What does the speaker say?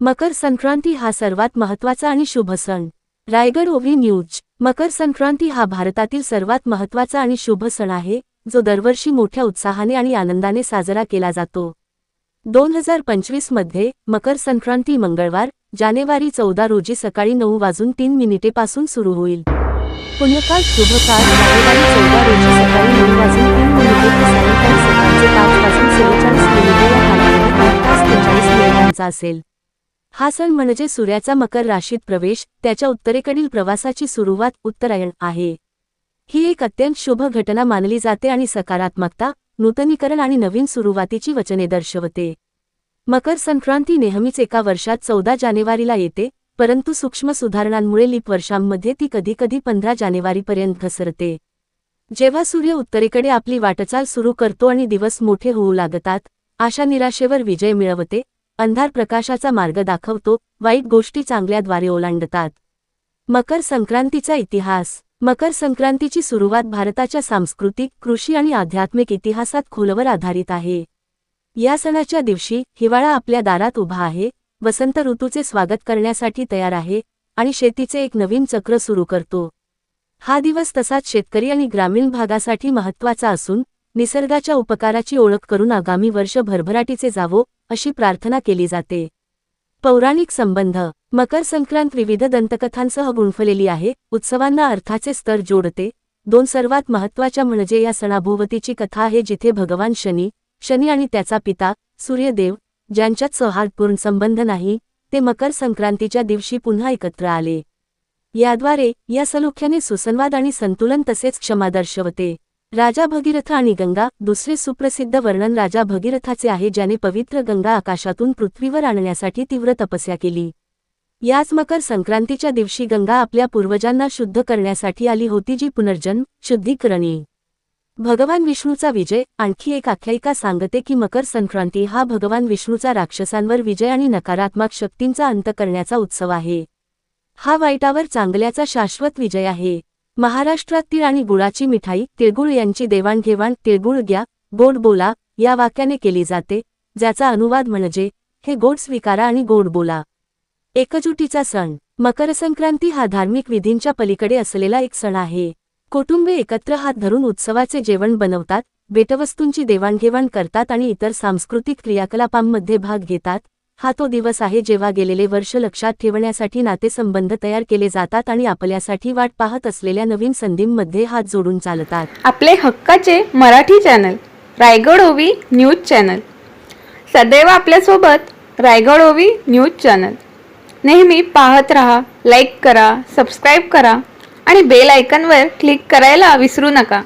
मकर संक्रांती हा सर्वात महत्त्वाचा आणि शुभ सण. Raigad OV news. मकर संक्रांती हा भारतातील सर्वात महत्त्वाचा आणि शुभ सण आहे जो दरवर्षी मोठ्या उत्साहाने आणि आनंदाने साजरा केला जातो. दोन हजार पंचवीसमध्ये मकर संक्रांती मंगळवार जानेवारी चौदा रोजी सकाळी नऊ वाजून तीन मिनिटेपासून सुरू होईल. पुण्यकाळ शुभकाळ जानेवारी चौदा रोजी सकाळी नऊ वाजून तीन मिनिटे ते सायंकाळी सकाळचे पाच वाजून सेहेचाळीस मिनिटे या कालावधीत आठ तास त्रेचाळीस मिनिटांचा असेल. हा सण म्हणजे सूर्याचा मकर राशीत प्रवेश त्याच्या उत्तरेकडील प्रवासाची सुरुवात उत्तरायण आहे. ही एक अत्यंत शुभ घटना मानली जाते आणि सकारात्मकता नूतनीकरण आणि नवीन सुरुवातीची वचने दर्शवते. मकर संक्रांती नेहमीच एका वर्षात चौदा जानेवारीला येते परंतु सूक्ष्म सुधारणांमुळे लीप वर्षांमध्ये ती कधीकधी पंधरा जानेवारीपर्यंत घसरते. जेव्हा सूर्य उत्तरेकडे आपली वाटचाल सुरू करतो आणि दिवस मोठे होऊ लागतात आशा निराशेवर विजय मिळवते अंधार प्रकाशाचा मार्ग दाखवतो वाईट गोष्टी चांगल्याद्वारे ओलांडतात. मकर संक्रांतीचा इतिहास. मकर संक्रांतीची सुरुवात भारताच्या सांस्कृतिक कृषी आणि आध्यात्मिक इतिहासात खोलवर आधारित आहे. या सणाच्या दिवशी हिवाळा आपल्या दारात उभा आहे वसंत ऋतूचे स्वागत करण्यासाठी तयार आहे आणि शेतीचे एक नवीन चक्र सुरू करतो. हा दिवस तसाच शेतकरी आणि ग्रामीण भागासाठी महत्त्वाचा असून निसर्गाच्या उपकाराची ओळख करून आगामी वर्ष भरभराटीचे जावो अशी प्रार्थना केली जाते. पौराणिक संबंध. मकर संक्रांत विविध दंतकथांसह गुंफलेली आहे. उत्सवांना अर्थाचे स्तर जोडते. दोन सर्वात महत्त्वाच्या म्हणजे या सणाभोवतीची कथा आहे जिथे भगवान शनी शनी आणि त्याचा पिता सूर्यदेव ज्यांच्यात सौहार्दपूर्ण संबंध नाही ते मकर संक्रांतीच्या दिवशी पुन्हा एकत्र आले. याद्वारे या सलोख्याने सुसंवाद आणि संतुलन तसेच क्षमा दर्शवते. राजा भगीरथ आणि गंगा दुसरे सुप्रसिद्ध वर्णन राजा भगीरथाचे आहे ज्याने पवित्र गंगा आकाशातून पृथ्वीवर आणण्यासाठी तीव्र तपस्या केली. याच मकर संक्रांतीच्या दिवशी गंगा आपल्या पूर्वजांना शुद्ध करण्यासाठी आली होती जी पुनर्जन्म शुद्धीकरणी. भगवान विष्णूचा विजय आणखी एक आख्यायिका सांगते की मकर संक्रांती हा भगवान विष्णूचा राक्षसांवर विजय आणि नकारात्मक शक्तींचा अंत करण्याचा उत्सव आहे. हा वाईटावर चांगल्याचा शाश्वत विजय आहे. महाराष्ट्रात तीळ आणि गुळाची मिठाई तिळगुळ यांची देवाणघेवाण तिळगुळ घ्या गोड बोला या वाक्याने केली जाते ज्याचा अनुवाद म्हणजे हे गोड स्वीकारा आणि गोड बोला. एकजुटीचा सण. मकर संक्रांती हा धार्मिक विधींच्या पलीकडे असलेला एक सण आहे. कुटुंबे एकत्र हात धरून उत्सवाचे जेवण बनवतात भेटवस्तूंची देवाणघेवाण करतात आणि इतर सांस्कृतिक क्रियाकलापांमध्ये भाग घेतात हा तो दिवस आहे जेव्हा गेलेले वर्ष लक्षात ठेवण्यासाठी नातेसंबंध तयार केले जातात आणि आपल्यासाठी वाट पाहत असलेल्या नवीन संधींमध्ये हात जोडून चालतात. आपले हक्काचे मराठी चॅनल रायगड ओवी न्यूज चॅनल. सदैव आपल्यासोबत रायगड ओवी न्यूज चॅनल. नेहमी पाहत रहा लाईक करा सबस्क्राईब करा आणि बेल आयकनवर क्लिक करायला विसरू नका.